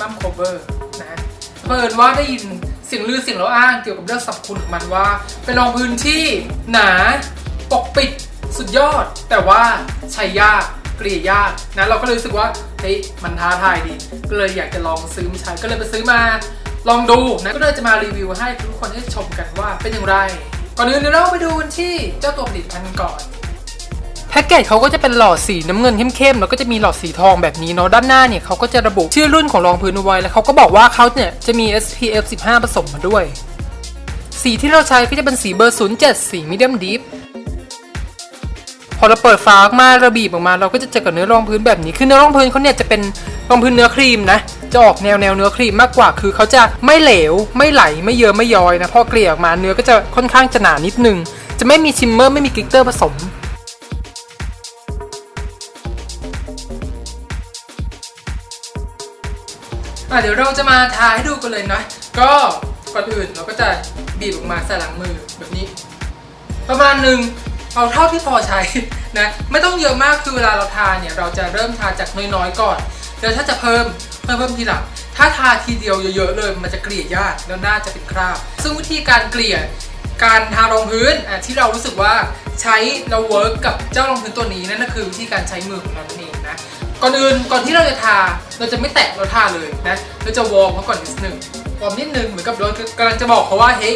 Clear Double Wear Maximum Cover นะเพิ่นว่าได้ยินเสียงลือเสียงเล่าอ้างเกี่ยวกับเรื่องสรรพคุณของมันว่า เป็นรองพื้นที่หนาปกปิดสุดยอด แต่ว่าใช้ยากเกลี่ยยากนะเราก็เลยรู้สึกว่าเฮ้ยมันท้าทายดี ก็เลยอยากจะลองซื้อมาใช้ก็เลยไปซื้อมาลองดูนะก็เลยจะมารีวิวให้ทุกคนได้ชมกันว่าเป็นอย่างไร ก่อนอื่นเดี๋ยวเราไปดูกันที่เจ้าตัวผลิตภัณฑ์ก่อน แพ็กเกจเขาก็จะเป็นหลอดสีน้ำเงินเข้มๆแล้วก็จะมีหลอดสีทองแบบนี้เนาะด้านหน้าเนี่ยเขาก็จะระบุชื่อรุ่นของรองพื้นเอาไว้แล้วเขาก็บอกว่าเขาเนี่ยจะมี SPF 15 ผสมมาด้วย สีที่เราใช้ก็จะเป็นสีเบอร์ 07 สี medium deep พอเราเปิดฝาออกมาระบีบออกมา เราก็จะเจอกับเนื้อรองพื้นแบบนี้คือเนื้อรองพื้นเขาเนี่ยจะเป็นรองพื้นเนื้อครีมนะจะออกแนวแนวเนื้อครีมมากกว่าคือเขาจะไม่เหลว ไม่ไหลไม่เยิ้มไม่ย้อยนะพอเกลี่ยออกมาเนื้อก็จะค่อนข้างจะหนานิดนึงจะไม่มีชิมเมอร์ไม่มีกลิตเตอร์ผสม อะเดี๋ยวเราจะมาทาให้ดูกันเลยนะ ก็ก่อนอื่นเราก็จะบีบออกมาใส่หลังมือแบบนี้ ประมาณหนึ่งเอาเท่าที่พอใช้นะไม่ต้องเยอะมากคือเวลาเราทาเนี่ยเราจะเริ่มทาจากน้อยๆก่อนเดี๋ยวถ้าจะเพิ่มเพิ่มเพิ่มทีหลังถ้าทาทีเดียวเยอะๆเลยมันจะเกลี่ยยากแล้วน้าจะเป็นคราบ ซึ่งวิธีการเกลี่ยการทารองพื้นที่เรารู้สึกว่าใช้เราเวิร์กกับเจ้ารองพื้นตัวนี้นั่นก็คือวิธีการใช้มือของเรานั่นเอง ก่อนอื่นก่อนที่เราจะทาเราจะไม่แตะเราทาเลยนะเราจะวอร์มเขาก่อนนิดนึงวอร์มนิดนึงเหมือนกับเรากำลังจะบอกเขาว่าเฮ้ย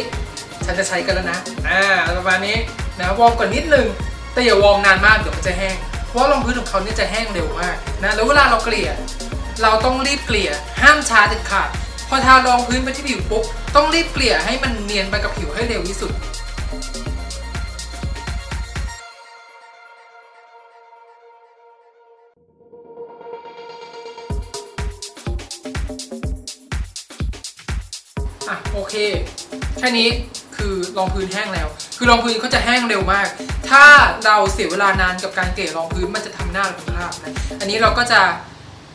ฉันจะใช้กันแล้วนะอ่าประมาณนี้นะวอร์มก่อนนิดนึงแต่อย่าวอร์มนานมากเดี๋ยวมันจะแห้งเพราะรองพื้นของเขาเนี่ยจะแห้งเร็วมากนะแล้วเวลาเราเกลี่ย เราต้องรีบเกลี่ยห้ามช้าเด็ดขาดพอทารองพื้นไปที่ผิวปุ๊บต้องรีบเกลี่ยให้มันเนียนไปกับผิวให้เร็วที่สุด เคแค่นี้คือรองพื้นแห้งแล้ว คือรองพื้นเขาจะแห้งเร็วมาก ถ้าเราเสียเวลานานกับการเกลี่ยรองพื้นมันจะทำหน้าเราเป็นคราบนะอันนี้เราก็จะ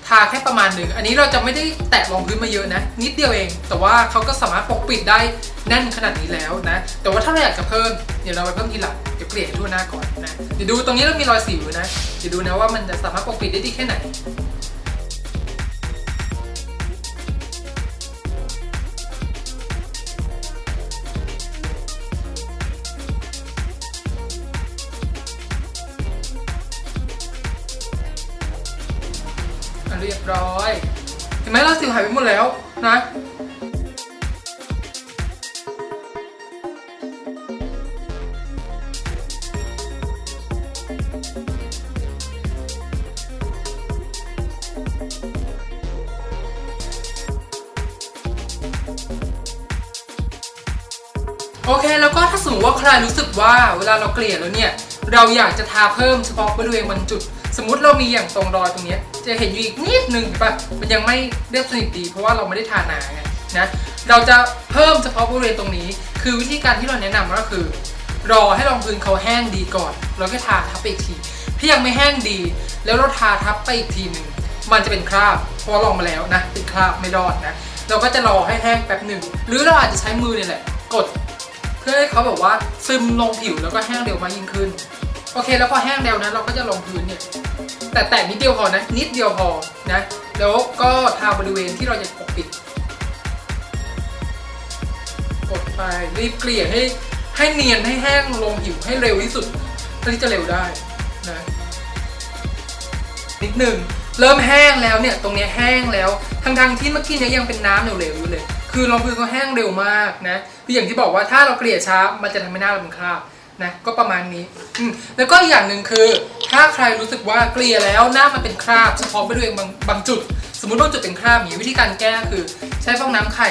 ทาแค่ประมาณหนึ่งอันนี้เราจะไม่ได้แตะรองพื้นมาเยอะนะ นิดเดียวเอง แต่ว่าเขาก็สามารถปกปิดได้แน่นขนาดนี้แล้วนะ แต่ว่าถ้าเราอยากจะเพิ่มเดี๋ยวเราไปเพิ่มทีหลังเดี๋ยวเกลี่ยทั่วหน้าก่อนนะเดี๋ยวดูตรงนี้เรามีรอยสิวนะเดี๋ยวดูนะว่ามันจะสามารถปกปิดได้ดีแค่ไหน ร้อย เห็นไหมเราสิวหายไปหมดแล้วนะโอเคแล้วก็ถ้าสมมติว่าใครรู้สึกว่าเวลาเราเกลี่ยแล้วเนี่ย เราอยากจะทาเพิ่มเฉพาะบริเวณบางจุด สมมติเรามีอย่างตรงรอยตรงนี้จะเห็นอยู่อีกนิดนึงเห็นปะมันยังไม่เรียบสนิทดี เพราะว่าเราไม่ได้ทาหนาไงนะเราจะเพิ่มเฉพาะบริเวณตรงนี้ คือวิธีการที่เราแนะนำก็คือ รอให้รองพื้นเขาแห้งดีก่อน แล้วก็ทาทับไปอีกทีถ้ายังไม่แห้งดี แล้วเราทาทับไปอีกทีหนึ่งมันจะเป็นคราบเพราะลองมาแล้วนะเป็นคราบไม่รอดนะเราก็จะรอให้แห้งแป๊บหนึ่งหรือเราอาจจะใช้มือเนี่ยแหละกด เพื่อให้เขาแบบว่าซึมลงผิวแล้วก็แห้งเร็วมากยิ่งขึ้น โอเคแล้วพอแห้งเร็วนะเราก็จะลงพื้นเนี่ยแต่แตะนิดเดียวพอนะ นิดเดียวพอนะแล้วก็ทาบริเวณที่เราจะปกปิดกดไปรีบเกลี่ยให้ให้เนียนให้แห้งลงผิวให้เร็วที่สุดเท่าที่จะเร็วได้นะนิดหนึ่งเริ่มแห้งแล้วเนี่ยตรงนี้แห้งแล้วทั้งทงๆที่เมื่อกี้เนี้ยยังเป็นน้ำเหลวๆอยู่เลย คือรองพื้นเขาแห้งเร็วมากนะคืออย่างที่บอกว่าถ้าเราเกลี่ยช้ามันจะทำให้หน้าเราเป็นคราบ นะก็ประมาณนี้อืมแล้วก็อีกอย่างหนึ่งคือ ถ้าใครรู้สึกว่าเกลี่ยแล้วหน้ามันเป็นคราบเฉพาะบริเวณบางบางจุด สมมติบางจุดเป็นคราบอย่างนี้วิธีการแก้คือ ใช้ฟองน้ำไข่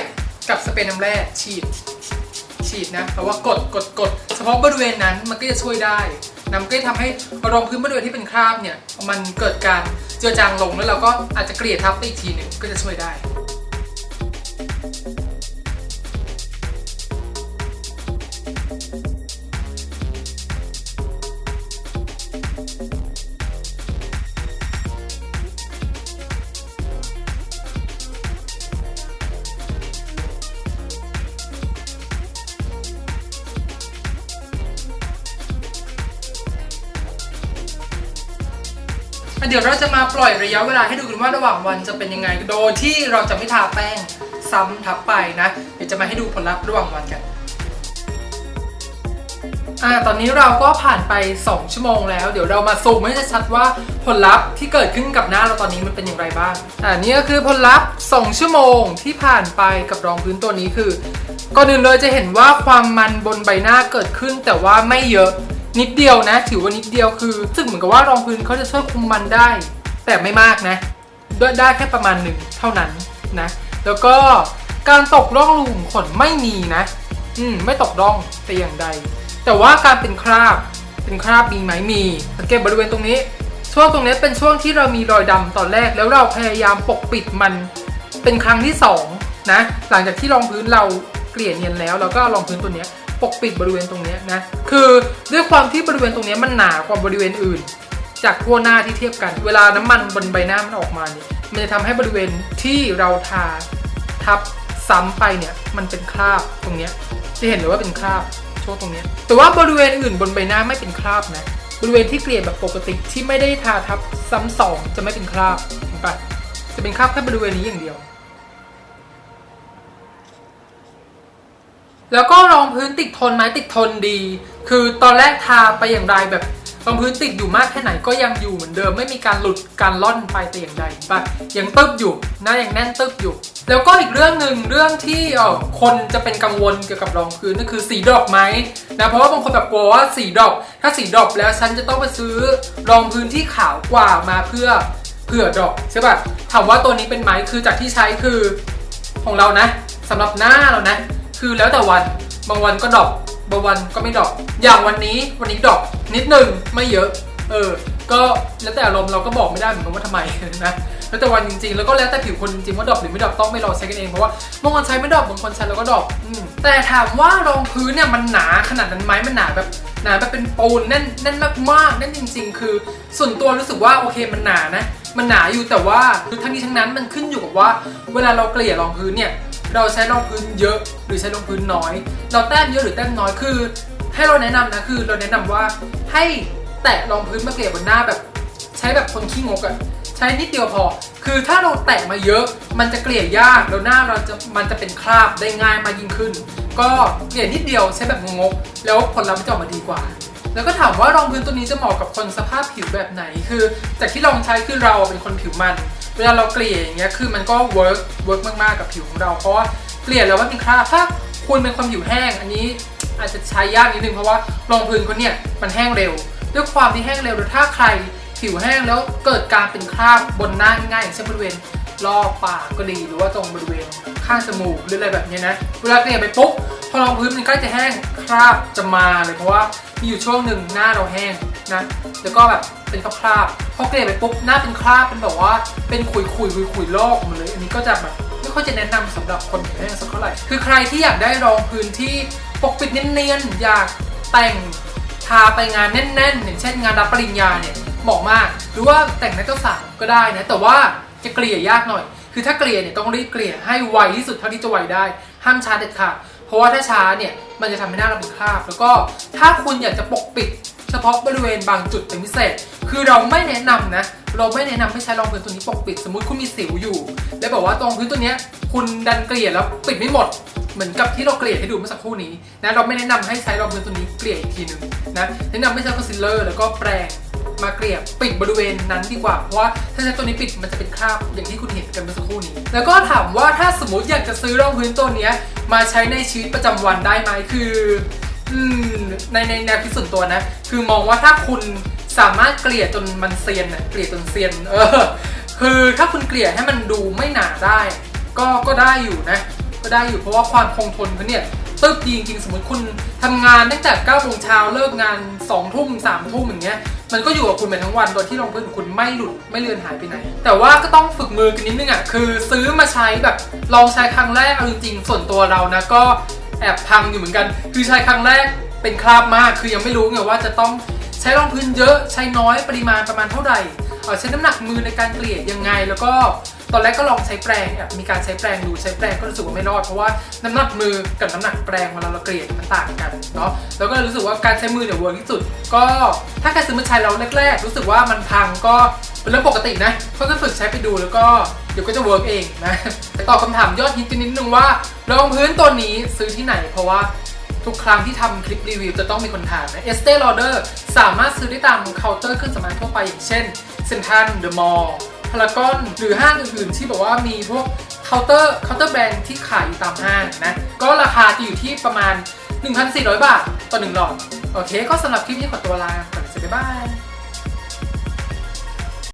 กับสเปรย์น้ำแร่ฉีด ฉีดนะแต่ว่ากดกดกดเฉพาะบริเวณนั้นมันก็จะช่วยได้นะมันก็จะทำให้รองพื้นบริเวณที่เป็นคราบเนี่ยมันเกิดการเจือจางลงแล้วเราก็อาจจะเกลี่ยทับไปอีกทีหนึ่งก็จะช่วยได้ เดี๋ยวเราจะมาปล่อยระยะเวลาให้ดูกันว่าระหว่างวันจะเป็นยังไง โดยที่เราจะไม่ทาแป้งซ้ำทับไปนะ เดี๋ยวจะมาให้ดูผลลัพธ์ระหว่างวันกันอ่าตอนนี้เราก็ผ่านไป 2 ชั่วโมงแล้ว เดี๋ยวเรามาซูมให้ชัดๆว่าผลลัพธ์ที่เกิดขึ้นกับหน้าเราตอนนี้มันเป็นอย่างไรบ้างอ่านี่ก็คือผลลัพธ์ 2 ชั่วโมงที่ผ่านไปกับรองพื้นตัวนี้คือก่อนอื่นเลยจะเห็นว่าความมันบนใบหน้าเกิดขึ้นแต่ว่าไม่เยอะ นิดเดียวนะ ถือว่านิดเดียวคือรู้สึกเหมือนกับว่ารองพื้นเขาจะช่วยคุมมันได้ แต่ไม่มากนะด้วยได้แค่ประมาณหนึ่งเท่านั้นนะ แล้วก็การตกร่องรูขุมขนไม่มีนะ อืมไม่ตกร่องแต่อย่างใด แต่ว่าการเป็นคราบเป็นคราบมีไหมมีสังเกตบริเวณตรงนี้ ช่วงตรงนี้เป็นช่วงที่เรามีรอยดำตอนแรก แล้วเราพยายามปกปิดมันเป็นครั้งที่สองนะหลังจากที่รองพื้นเราเกลี่ยเนียนแล้วเราก็รองพื้นตัวนี้ ปกปิดบริเวณตรงนี้นะ คือด้วยความที่บริเวณตรงนี้มันหนากว่าบริเวณอื่น จากทั่วหน้าที่เทียบกัน เวลาน้ำมันบนใบหน้ามันออกมาเนี่ยมันจะทำให้บริเวณที่เราทาทับซ้ำไปเนี่ยมันเป็นคราบตรงนี้จะเห็นเลยว่าเป็นคราบช่วงตรงนี้ แต่ว่าบริเวณอื่นบนใบหน้าไม่เป็นคราบนะบริเวณที่เกลี่ยแบบปกติที่ไม่ได้ทาทับซ้ำสองจะไม่เป็นคราบเห็นปะจะเป็นคราบแค่บริเวณนี้อย่างเดียว แล้วก็รองพื้นติดทนไหมติดทนดี คือตอนแรกทาไปอย่างไรแบบรองพื้นติดอยู่มากแค่ไหนก็ยังอยู่เหมือนเดิม ไม่มีการหลุดการล่อนไปแต่อย่างใดปะยังตึบอยู่หน้ายังแน่นตึบอยู่ แล้วก็อีกเรื่องหนึ่งเรื่องที่เออคนจะเป็นกังวลเกี่ยวกับรองพื้นนั่นคือสีดอปไหมนะเพราะว่าบางคนแบบกลัวว่าสีดอปถ้าสีดอปแล้วฉันจะต้องไปซื้อรองพื้นที่ขาวกว่ามาเพื่อเผื่อดอปใช่ปะถามว่าตัวนี้เป็นไหมคือจากที่ใช้คือของเรานะสำหรับหน้าเรานะ คือแล้วแต่วันบางวันก็ดรอปบางวันก็ไม่ดรอปอย่างวันนี้วันนี้ดรอปนิดหนึ่งไม่เยอะ เออ ก็แล้วแต่อารมณ์เราก็บอกไม่ได้เหมือนกันว่าทำไมนะแล้วแต่วันจริงๆ แล้วก็แล้วแต่ผิวคนจริงๆว่าดรอปหรือไม่ดรอปต้องไม่รอใช้กันเองเพราะว่าบางคนใช้ไม่ดรอปบางคนใช้แล้วก็ดรอปอืมแต่ถามว่ารองพื้นเนี่ยมันหนาขนาดนั้นไหมมันหนาแบบหนาแบบเป็นปูนแน่นแน่นมากๆแน่นจริง ๆ คือ ส่วนตัวรู้สึกว่าโอเคมันหนานะ มันหนาอยู่แต่ว่าทั้งนี้ทั้งนั้นมันขึ้นอยู่กับว่า เวลาเราเกลี่ยรองพื้นเนี่ย เราใช้รองพื้นเยอะหรือใช้รองพื้นน้อย เราแต้มเยอะหรือแต้มน้อยคือ ให้เราแนะนำนะคือเราแนะนำว่าให้แตะรองพื้นมาเกลี่ยบนหน้าแบบ ใช้แบบคนขี้งกอะใช้นิดเดียวพอ คือถ้าเราแตะมาเยอะ มันจะเกลี่ยยากแล้วหน้าเราจะมันจะเป็นคราบได้ง่ายมากยิ่งขึ้น ก็เกลี่ยนิดเดียวใช้แบบงกแล้วผลลัพธ์มันจะออกมาดีกว่าแล้วก็ถามว่ารองพื้นตัวนี้จะเหมาะกับคนสภาพผิวแบบไหน คือ จากที่ลองใช้คือเราเป็นคนผิวมัน เวลาเราเกลี่ยอย่างเงี้ยคือมันก็เวิร์กเวิร์กมากๆกับผิวของเราเพราะว่าเกลี่ยแล้วมันมีคราบถ้าคุณเป็นคนผิวแห้ง อันนี้อาจจะใช้ยากนิดนึงเพราะว่ารองพื้นเขาเนี่ยมันแห้งเร็ว ด้วยความที่แห้งเร็วหรือถ้าใครผิวแห้งแล้วเกิดการเป็นคราบบนหน้าง่ายๆอย่างเช่นบริเวณรอบปากก็ดีหรือว่าตรงบริเวณ ข้างจมูกหรืออะไรแบบนี้นะ เวลาเกลี่ยไปปุ๊บพอรองพื้นมันใกล้จะแห้งคราบจะมาเลยเพราะว่ามีอยู่ช่วงหนึ่งหน้าเราแห้งนะแล้วก็แบบเป็นคราบพอเกลี่ยไปปุ๊บหน้าเป็นคราบเป็นแบบว่าเป็นขุยๆุยขุยๆลอกมาเลยอันนี้ก็จะแบบไม่ค่อยจะแนะนำสำหรับคนผิวแห้งสักเท่าไหร่คือใครที่อยากได้รองพื้นที่ปกปิดเนียนๆอยากแต่งทาไปงานแน่นๆอย่างเช่นงานรับปริญญาเนี่ยเหมาะมาก หรือว่าแต่งนักเจ้าสาวก็ได้นะแต่ว่าจะเกลี่ยยากหน่อย คือถ้าเกลี่ยเนี่ยต้องรีบเกลี่ยให้ไวที่สุดเท่าที่จะไวได้ ห้ามช้าเด็ดขาดเพราะว่าถ้าช้าเนี่ยมันจะทำให้หน้าเราเป็นคราบ แล้วก็ถ้าคุณอยากจะปกปิด เฉพาะบริเวณบางจุดเป็นพิเศษ คือเราไม่แนะนำนะ เราไม่แนะนำให้ใช้รองพื้นตัวนี้ปกปิด สมมติคุณมีสิวอยู่ แล้วบอกว่าตรงพื้นตัวเนี้ยคุณดันเกลี่ยแล้วปิดไม่หมดเหมือนกับที่เราเกลี่ยให้ดูเมื่อสักครู่นี้นะเราไม่แนะนำให้ใช้รองพื้นตัวนี้เกลี่ยอีกทีหนึ่งนะแนะนำให้ใช้คอนซีลเลอร์แล้วก็แปรง มาเกลี่ยปิดบริเวณนั้นดีกว่า เพราะว่าถ้าใช้ตัวนี้ปิดมันจะเป็นคราบอย่างที่คุณเห็นกันเมื่อสักครู่นี้ แล้วก็ถามว่าถ้าสมมติอยากจะซื้อรองพื้นตัวนี้มาใช้ในชีวิตประจำวันได้ไหมคืออืมในในแนวคิดส่วนตัวนะ คือมองว่าถ้าคุณสามารถเกลี่ยจนมันเซียนนะเกลี่ยจนเซียนเออคือถ้าคุณเกลี่ยให้มันดูไม่หนาได้ ก็ก็ได้อยู่นะ ก็ได้อยู่เพราะว่าความคงทนเขาเนี่ย ตึ๊บดีจริงๆ สมมติคุณทำงานตั้งแต่9โมงเช้าเลิกงาน2ทุ่ม3ทุ่มอย่างเงี้ย มันก็อยู่กับคุณไปทั้งวันโดยที่รองพื้นของคุณไม่หลุดไม่เลือนหายไปไหน แต่ว่าก็ต้องฝึกมือกันนิดนึงอะ คือซื้อมาใช้แบบลองใช้ครั้งแรกเอาจริงๆ ส่วนตัวเรานะก็แอบพังอยู่เหมือนกัน คือใช้ครั้งแรกเป็นคราบมาก คือยังไม่รู้ไงว่าจะต้องใช้รองพื้นเยอะใช้น้อยปริมาณประมาณเท่าไหร่อ่อใช้น้ำหนักมือในการเกลี่ยยังไงแล้วก็ ตอนแรกก็ลองใช้แปรงแบบมีการใช้แปรงดูใช้แปรงก็รู้สึกว่าไม่รอดเพราะว่าน้ำหนักมือกับน้ำหนักแปรงเวลาเราเกลี่ยมันต่างกันเนาะแล้วก็รู้สึกว่าการใช้มือเนี่ยเวิร์กที่สุด ก็ถ้าใครซื้อมาใช้แล้วแรกๆ รู้สึกว่ามันพังก็เป็นเรื่องปกตินะค่อยๆฝึกใช้ไปดูแล้วก็เดี๋ยวก็จะเวิร์กเองนะไปตอบคำถามยอดฮิตนิดนึงว่ารองพื้นตัวนี้ซื้อที่ไหน เพราะว่าทุกครั้งที่ทำคลิปรีวิวจะต้องมีคนถามนะเอสเต l ลอเดอร์สามารถซื้อได้ตามเคาน์เตอร์เครื่องสำอางทั่วไปอย่างเช่นเซ็นทรัลเดอะมอลล์ พารากอนหรือห้างอื่นๆ ที่บอกว่ามีพวกเคาน์เตอร์เคาน์เตอร์แบรนด์ที่ขายอยู่ตามห้างนะ ก็ราคาจะอยู่ที่ประมาณ 1,400 บาท ต่อ 1 หลอด โอเค ก็สำหรับคลิปนี้ขอตัวลาก่อนจะบ๊ายบาย